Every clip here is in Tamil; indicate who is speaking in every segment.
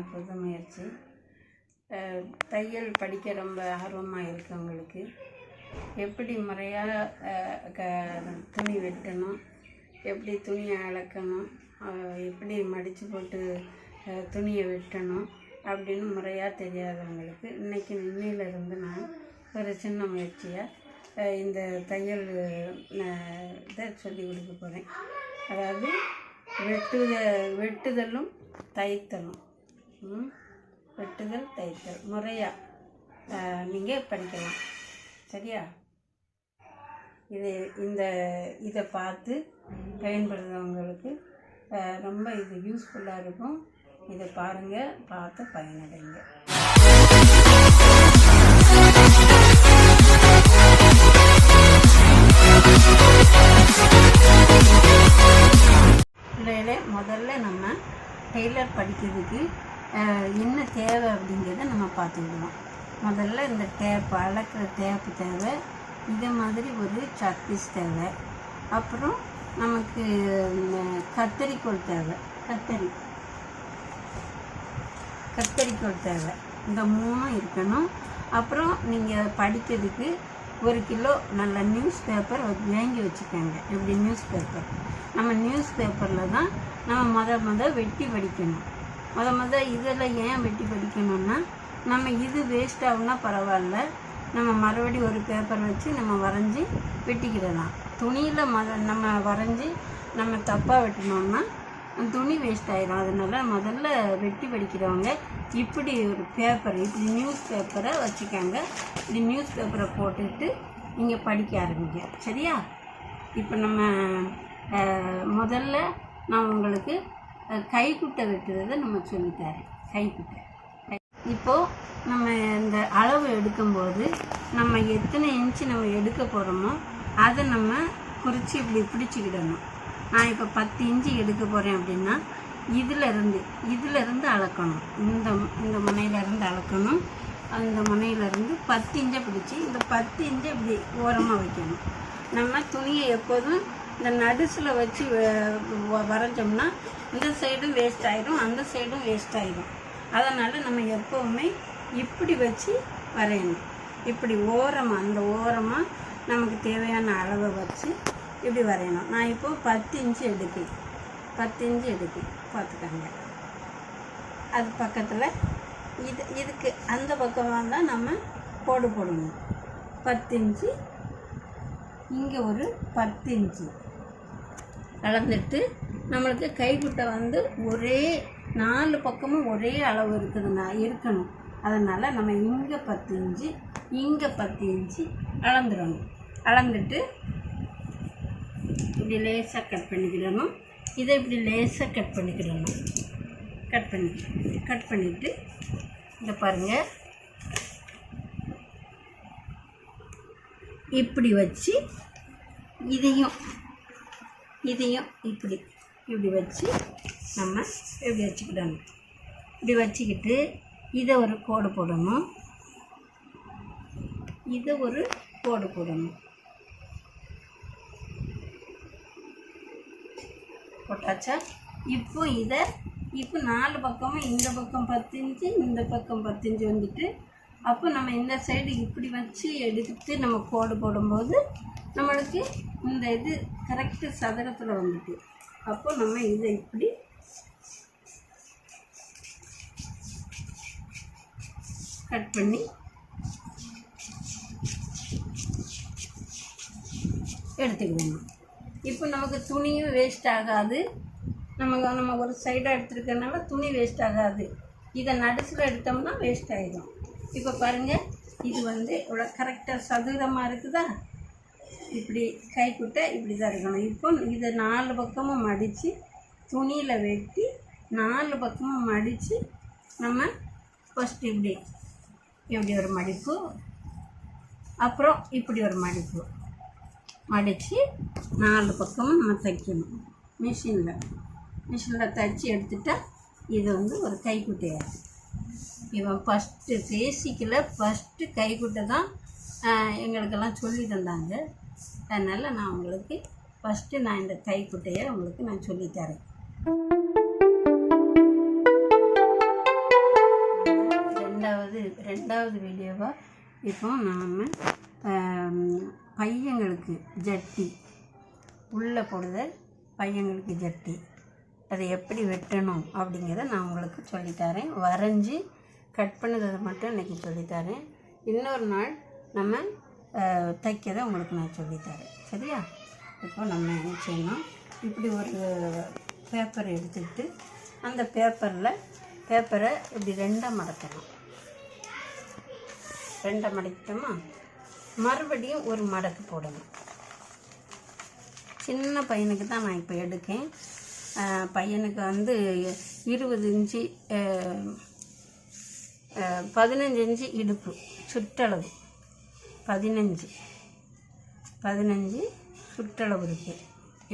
Speaker 1: எனக்கு புது முயற்சி. தையல் படிக்க ரொம்ப ஆர்வமாக இருக்கவங்களுக்கு எப்படி முறையாக க துணி வெட்டணும்? எப்படி துணியை அளக்கணும் எப்படி மடித்து போட்டு துணியை வெட்டணும்? அப்படின்னு முறையாக தெரியாதவங்களுக்கு இன்றைக்கி இன்னையிலிருந்து நான் ஒரு சின்ன முயற்சியாக இந்த தையல் இதை சொல்லி கொடுக்க போகிறேன் அதாவது வெட்டுத வெட்டுதலும் தைத்தலும். வெட்டுதல் தைத்தல். முறையாக நீங்கள் படிக்கலாம். சரியா? இது இந்த இதை பார்த்து பயன்படுறவங்களுக்கு ரொம்ப இது யூஸ்ஃபுல்லாக இருக்கும். இதை பாருங்கள் பார்த்து பயனடைங்க. முதல்ல நம்ம டெய்லர் படிக்கிறதுக்கு என்ன தேவை அப்படிங்கிறத நம்ம பார்த்துக்கிடுவோம். முதல்ல இந்த டேப் அளக்கிற டேப்பு தேவை. இதை மாதிரி ஒரு சக்திஸ் தேவை. அப்புறம் நமக்கு கத்தரிக்கோள் தேவை. கத்தரி. கத்தரிக்கோள் தேவை. இந்த மூணும் இருக்கணும். அப்புறம் நீங்கள் படிக்கிறதுக்கு ஒரு கிலோ நல்ல நியூஸ் பேப்பர் வாங்கி வச்சுக்கோங்க. இப்படி நியூஸ் பேப்பர் நம்ம நியூஸ் பேப்பரில் தான் நம்ம மொதல் மொதல் வெட்டி படிக்கணும். முத முத இதெல்லாம் ஏன் வெட்டி படிக்கணும்னா நம்ம இது வேஸ்ட் ஆகுனா பரவாயில்ல. நம்ம மறுபடி ஒரு பேப்பர் வச்சு நம்ம வரைஞ்சி வெட்டிக்கிடலாம். துணியில் மத நம்ம வரைஞ்சி நம்ம தப்பாக வெட்டினோம்னா துணி வேஸ்ட் ஆகிடும் அதனால் முதல்ல வெட்டி படிக்கிறவங்க இப்படி ஒரு பேப்பர் இப்படி நியூஸ் பேப்பரை வச்சுக்கோங்க. இப்படி நியூஸ் பேப்பரை போட்டுட்டு நீங்கள் படிக்க ஆரம்பிங்க. சரியா? இப்போ நம்ம முதல்ல நான் உங்களுக்கு கைக்குட்டை வெட்டுறதை நம்ம சொல்லித்தரேன் கைக்குட்டை. இப்போது நம்ம இந்த அளவு எடுக்கும்போது நம்ம எத்தனை இன்ச்சு நம்ம எடுக்க போகிறோமோ அதை நம்ம குறித்து இப்படி பிடிச்சிக்கிடணும். நான் இப்போ பத்து இன்ச்சு எடுக்க போகிறேன் அப்படின்னா இதிலிருந்து இதிலிருந்து அளக்கணும். இந்த இந்த முனையிலேருந்து அளக்கணும். அந்த முனையிலேருந்து பத்து இன்ச்சை பிடிச்சி இந்த பத்து இன்ச்சை இப்படி ஓரமாக வைக்கணும். நம்ம துணியை எப்போதும் இந்த நடுசில் வச்சு வரைஞ்சோம்னா இந்த சைடும் வேஸ்ட் ஆகிடும் அந்த சைடும் வேஸ்ட் ஆகிடும் அதனால் நம்ம எப்போவுமே இப்படி வச்சு வரையணும். இப்படி ஓரமாக அந்த ஓரமாக நமக்கு தேவையான அளவை வச்சு இப்படி வரையணும். நான் இப்போது பத்து இன்ச்சு எடுப்பேன் பத்து இன்ச்சு எடுப்பேன் பார்த்துக்கோங்க. அது பக்கத்தில் இது இதுக்கு அந்த பக்கமாக தான் நம்ம போடு போடணும். பத்து இன்ச்சு இங்கே ஒரு பத்து இன்ச்சு. கலந்துட்டு நம்மளுக்கு கைக்குட்டை வந்து ஒரே நாலு பக்கமும் ஒரே அளவு இருக்குதுன்னா இருக்கணும். அதனால் நம்ம இங்கே பத்து இன்ச்சு இங்கே பத்து இன்ச்சு அளந்துடணும். அளந்துட்டு இப்படி லேசாக கட் பண்ணிக்கிடணும். இதை இப்படி லேசாக கட் பண்ணிக்கிடணும். கட் பண்ணி கட் பண்ணிவிட்டு இதை பாருங்கள் இப்படி வச்சு இதையும் இதையும் இப்படி இப்படி வச்சு நம்ம இப்படி வச்சுக்கிடணும்? இப்படி வச்சுக்கிட்டு இதை ஒரு கோடு போடணும். இதை ஒரு கோடு போடணும். போட்டாச்சா? இப்போ இதை இப்போ நாலு பக்கமும் இந்த பக்கம் பத்து இன்ச்சு இந்த பக்கம் பத்து இன்ச்சு வந்துட்டு அப்போ நம்ம இந்த சைடு இப்படி வச்சு எடுத்து நம்ம கோடு போடும்போது நம்மளுக்கு இந்த இது கரெக்டு சதுரத்தில் வந்துட்டு அப்போ நம்ம இதை இப்படி கட் பண்ணி எடுத்துக்கணும். இப்போ நமக்கு துணியும் வேஸ்ட் ஆகாது. நமக்கு நம்ம ஒரு சைடாக எடுத்துருக்கனால துணி வேஸ்ட் ஆகாது. இதை நடுசில் எடுத்தோம்னா வேஸ்ட் ஆகிடும் இப்போ பாருங்கள் இது வந்து இவ்வளோ கரெக்டாக சதுரமாக இருக்குதா? இப்படி கைக்குட்ட இப்படி தான் இருக்கணும். இப்போ இதை நாலு பக்கமும் மடித்து துணியில் வெட்டி நாலு பக்கமும் மடித்து நம்ம ஃபஸ்ட்டு இப்படி இப்படி ஒரு மடிப்பு. அப்புறம் இப்படி ஒரு மடிப்பு. மடித்து நாலு பக்கமும் நம்ம தைக்கணும். மிஷினில் மிஷினில் தைச்சி எடுத்துட்டா இது வந்து ஒரு கைக்குட்டையாக இவன் ஃபஸ்ட்டு பேசிக்கில் ஃபஸ்ட்டு கைக்குட்டை தான் எங்களுக்கெல்லாம் சொல்லி தந்தாங்க. அதனால் நான் உங்களுக்கு ஃபஸ்ட்டு நான் இந்த கைக்குட்டையை உங்களுக்கு நான் சொல்லித்தரேன்.
Speaker 2: ரெண்டாவது
Speaker 1: ரெண்டாவது வீடியோவாக இப்போ நாம் பையங்களுக்கு ஜட்டி உள்ளே போடுதல் பையங்களுக்கு ஜட்டி அதை எப்படி வெட்டணும் அப்படிங்கிறத நான் உங்களுக்கு சொல்லித்தரேன். வரைஞ்சி கட் பண்ணதை மட்டும் இன்றைக்கி சொல்லித்தரேன். இன்னொரு நாள் நம்ம தைக்கதை உங்களுக்கு நான் சொல்லித்தரேன். சரியா? இப்போ நம்ம என்ன செய்யணும்? இப்படி ஒரு பேப்பர் எடுத்துக்கிட்டு அந்த பேப்பரில் பேப்பரை இப்படி ரெண்டாக மடக்கணும். ரெண்டாக மடக்கிட்டோமா? மறுபடியும் ஒரு மடக்கு போடணும். சின்ன பையனுக்கு தான் நான் இப்போ எடுக்கேன். பையனுக்கு வந்து இருபது இன்ச்சு பதினஞ்சு இன்ச்சு இடுப்பு சுற்றளவு. பதினஞ்சு. பதினஞ்சு சுற்றளவு இருக்குது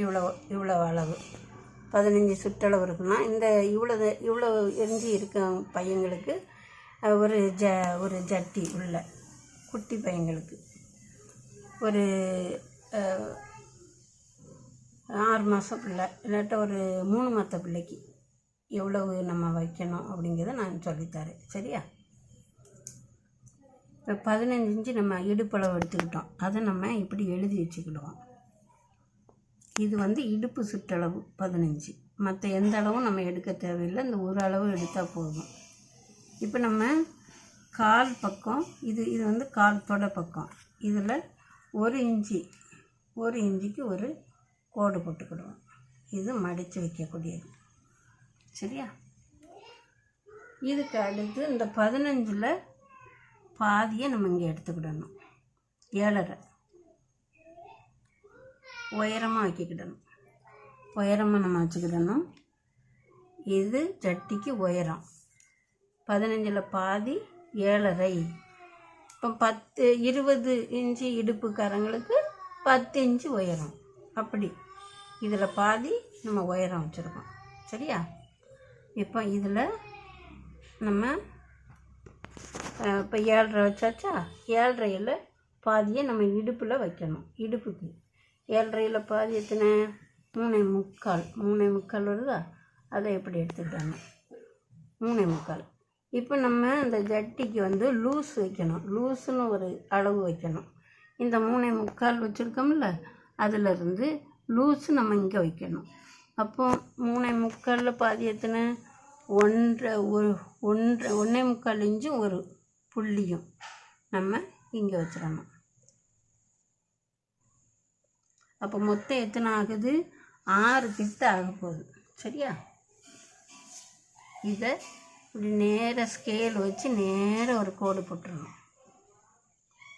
Speaker 1: இவ்வளோ இவ்வளோ அளவு. பதினஞ்சு சுற்றளவு இருக்குன்னா இந்த இவ்வளவு இவ்வளோ எரிஞ்சு இருக்க பையங்களுக்கு ஒரு ஜ ஒரு ஜட்டி உள்ள குட்டி பையங்களுக்கு. ஒரு ஆறு மாதம் பிள்ளை இல்லாட்ட ஒரு மூணு மாத பிள்ளைக்கு. எவ்வளவு நம்ம வைக்கணும் அப்படிங்கிறத நான் சொல்லித்தரேன். சரியா? இப்போ பதினஞ்சு இன்ச்சு நம்ம இடுப்பளவு எடுத்துக்கிட்டோம். அதை நம்ம இப்படி எழுதி வச்சுக்கிடுவோம். இது வந்து இடுப்பு சுற்றளவு பதினஞ்சு. மற்ற எந்த அளவும் நம்ம எடுக்க தேவையில்லை. இந்த ஒரு அளவு எடுத்தால் போதும். இப்போ நம்ம கால் பக்கம் இது இது வந்து கால் தொட பக்கம். இதில் ஒரு இன்ச்சி ஒரு இன்ச்சுக்கு ஒரு கோடு போட்டுக்கிடுவோம். இது மடித்து வைக்கக்கூடியது. சரியா? இதுக்கு அடுத்து இந்த பதினஞ்சில் பாதியை நம்ம இங்கே எடுத்துக்கிடணும். ஏழரை உயரமாக வைக்கிக்கிடணும். உயரமாக நம்ம வச்சுக்கிடணும். இது சட்டிக்கு உயரம். பதினஞ்சில் பாதி ஏழரை இப்போ பத்து இருபது இன்ச்சு இடுப்புக்காரங்களுக்கு பத்து இன்ச்சு உயரம். அப்படி. இதில் பாதி நம்ம உயரம் வச்சுருக்கோம். சரியா? இப்போ இதில் நம்ம இப்போ ஏழரை வச்சாச்சா? ஏழரையில் பாதியை நம்ம இடுப்பில் வைக்கணும். இடுப்புக்கு. ஏழரையில் பாதி எத்தனை? மூணே முக்கால். மூணே முக்கால் வருதா? அதை எப்படி எடுத்துக்கிட்டாங்க? மூணே முக்கால். இப்போ நம்ம இந்த ஜட்டிக்கு வந்து லூஸ் வைக்கணும். லூஸுன்னு ஒரு அளவு வைக்கணும். இந்த மூணே முக்கால் வச்சுருக்கோம்ல அதிலிருந்து லூஸு நம்ம இங்கே வைக்கணும். அப்போ மூணே முக்காலில் பாதி எத்தனை? ஒன்றரை ஒரு ஒன்றரை ஒன்றே முக்கால் இன்ச்சும் ஒரு. புள்ளியும் நம்ம இங்கே வச்சிடணும். அப்போ மொத்தம் எத்தனை ஆகுது? ஆறு திட்டு ஆக போகுது. சரியா? இதை இப்படி நேராக ஸ்கேல் வச்சு நேராக ஒரு கோடு போட்டுருணும்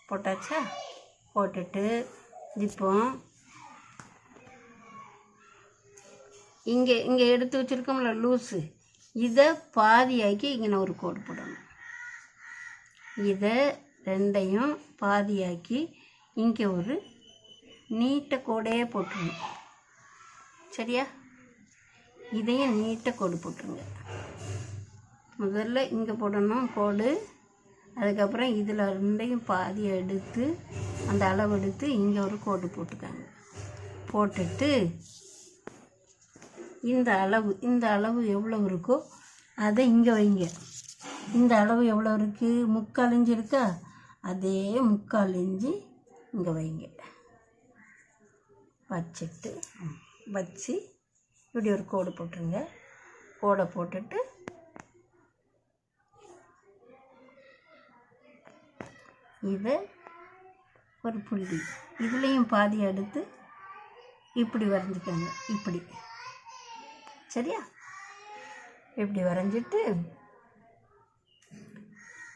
Speaker 1: போட்டாச்சா? போட்டுட்டு இப்போ இங்கே இங்கே எடுத்து வச்சுருக்கோம்ல லூஸு இதை பாதியாக்கி இங்கே ஒரு கோடு போடணும். இதை ரெண்டையும் பாதியாக்கி இங்கே ஒரு நீட்ட கோடே போட்டுருங்க. சரியா? இதையும் நீட்ட கோடு போட்டுருங்க. முதல்ல இங்கே போடணும் கோடு. அதுக்கப்புறம் இதில் ரெண்டையும் பாதி எடுத்து அந்த அளவு எடுத்து இங்கே ஒரு கோடு போட்டுக்காங்க. போட்டுட்டு இந்த அளவு இந்த அளவு எவ்வளோ இருக்கோ அதை இங்கே வைங்க. இந்த அளவு எவ்வளோ இருக்குது முக்கால் இஞ்சி இருக்கா? அதே முக்கால் இஞ்சி இங்கே வைங்க. வச்சுட்டு வச்சு இப்படி ஒரு கோடு போட்டுருங்க. கோடை போட்டுட்டு இதை ஒரு புள்ளி இதுலேயும் பாதி எடுத்து இப்படி வரைஞ்சிக்கோங்க. இப்படி. சரியா? இப்படி வரைஞ்சிட்டு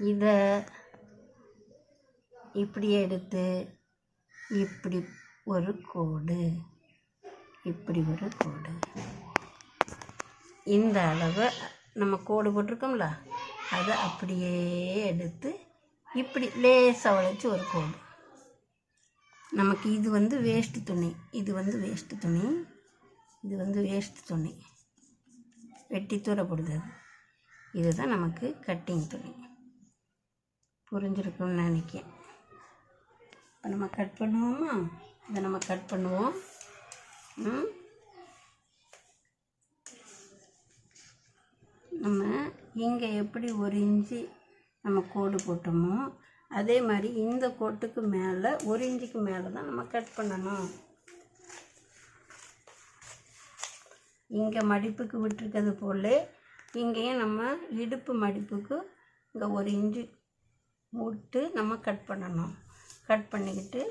Speaker 1: இதை இப்படி எடுத்து இப்படி ஒரு கோடு இப்படி ஒரு கோடு. இந்த அளவு நம்ம கோடு போட்டிருக்கோம்ல அதை அப்படியே எடுத்து இப்படி லேசாக உழைச்சி ஒரு கோடு. நமக்கு இது வந்து வேஸ்ட்டு துணி இது வந்து வேஸ்ட்டு துணி இது வந்து வேஸ்ட்டு துணி. வெட்டி தூரப்படுது இதுதான் நமக்கு கட்டிங் துணி. புரிஞ்சிருக்கும்னு நினைக்கிறேன். இப்போ நம்ம கட் பண்ணுவோமா? இதை நம்ம கட் பண்ணுவோம். ம்? நம்ம இங்கே எப்படி ஒரு இன்ச்சு நம்ம கோடு போட்டோமோ அதே மாதிரி இந்த கோட்டுக்கு மேலே ஒரு இன்ச்சுக்கு மேலே தான் நம்ம கட் பண்ணணும். இங்கே மடிப்புக்கு விட்டுருக்கிறது போல இங்கேயும் நம்ம இடுப்பு மடிப்புக்கு இங்கே ஒரு இன்ச்சு விட்டு நம்ம கட் பண்ணணும். கட் பண்ணிக்கிட்டு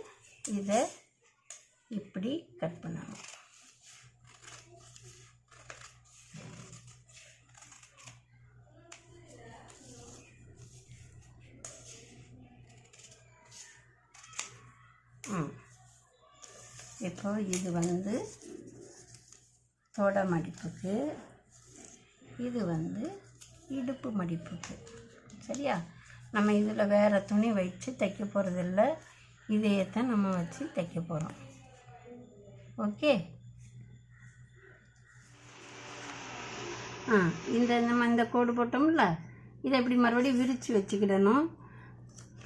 Speaker 1: இதை இப்படி கட் பண்ணணும். இப்போ இது வந்து தொட மடிப்புக்கு இது வந்து இடுப்பு மடிப்புக்கு. சரியா? நம்ம இதில் வேறு துணி வச்சு தைக்க போகிறதில்ல இதையே தான் நம்ம வச்சு தைக்க போகிறோம் ஓகே? ஆ இந்த நம்ம இந்த கோடு போட்டோம்ல? இதை இப்படி மறுபடியும் விரித்து வச்சுக்கிடணும்.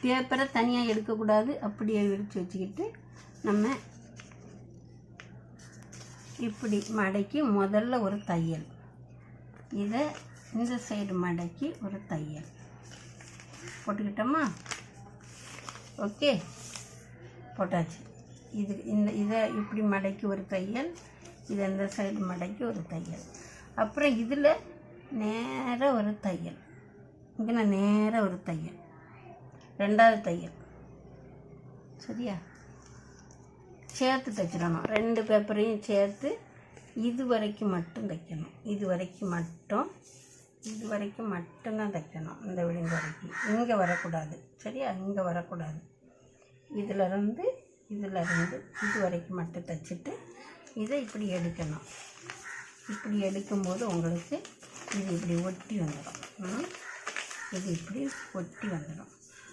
Speaker 1: பேப்பரை தனியாக எடுக்கக்கூடாது. அப்படியே விரித்து வச்சுக்கிட்டு நம்ம இப்படி மடக்கி முதல்ல ஒரு தையல். இதை இந்த சைடு மடக்கி ஒரு தையல். போட்டுக்கிட்டோமா? ஓகே. போட்டாச்சு. இது இந்த இதை இப்படி மடக்கி ஒரு தையல் இது இந்த சைடு மடக்கி ஒரு தையல். அப்புறம் இதில் நேராக ஒரு தையல். இங்கே நேராக ஒரு தையல். ரெண்டாவது தையல். சரியா? சேர்த்து தைச்சிடணும். ரெண்டு பேப்பரையும் சேர்த்து இது வரைக்கும் மட்டும் தைக்கணும். இது வரைக்கும் மட்டும் இது வரைக்கும் மட்டும்தான் தைக்கணும் இந்த விளிம்பு வரைக்கும் இங்கே வரக்கூடாது. சரியா? இங்கே வரக்கூடாது. இதிலருந்து இதிலருந்து இதில் இருந்து இது வரைக்கும் மட்டும் தைச்சிட்டு இதை இப்படி எடுக்கணும். இப்படி எடுக்கும்போது உங்களுக்கு இது இப்படி ஒட்டி வந்துடும். ம்? இது இப்படி ஒட்டி வந்துடும்.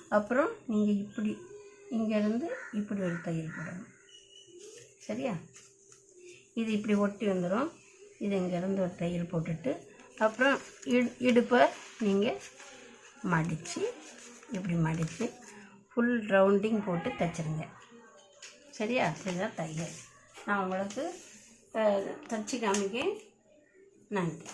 Speaker 1: அப்புறம் நீங்கள் இப்படி இங்கேருந்து இப்படி ஒரு தையல் போடணும். சரியா? இது இப்படி ஒட்டி வந்துடும். இது இங்கேருந்து ஒரு தையல் போட்டுட்டு அப்புறம் இடு இடுப்பை நீங்கள் மடித்து இப்படி மடித்து ஃபுல் ரவுண்டிங் போட்டு தைச்சிருங்க. சரியா? சரிதான் தையல். நான் உங்களுக்கு தச்சு காமிக்க நன்றி.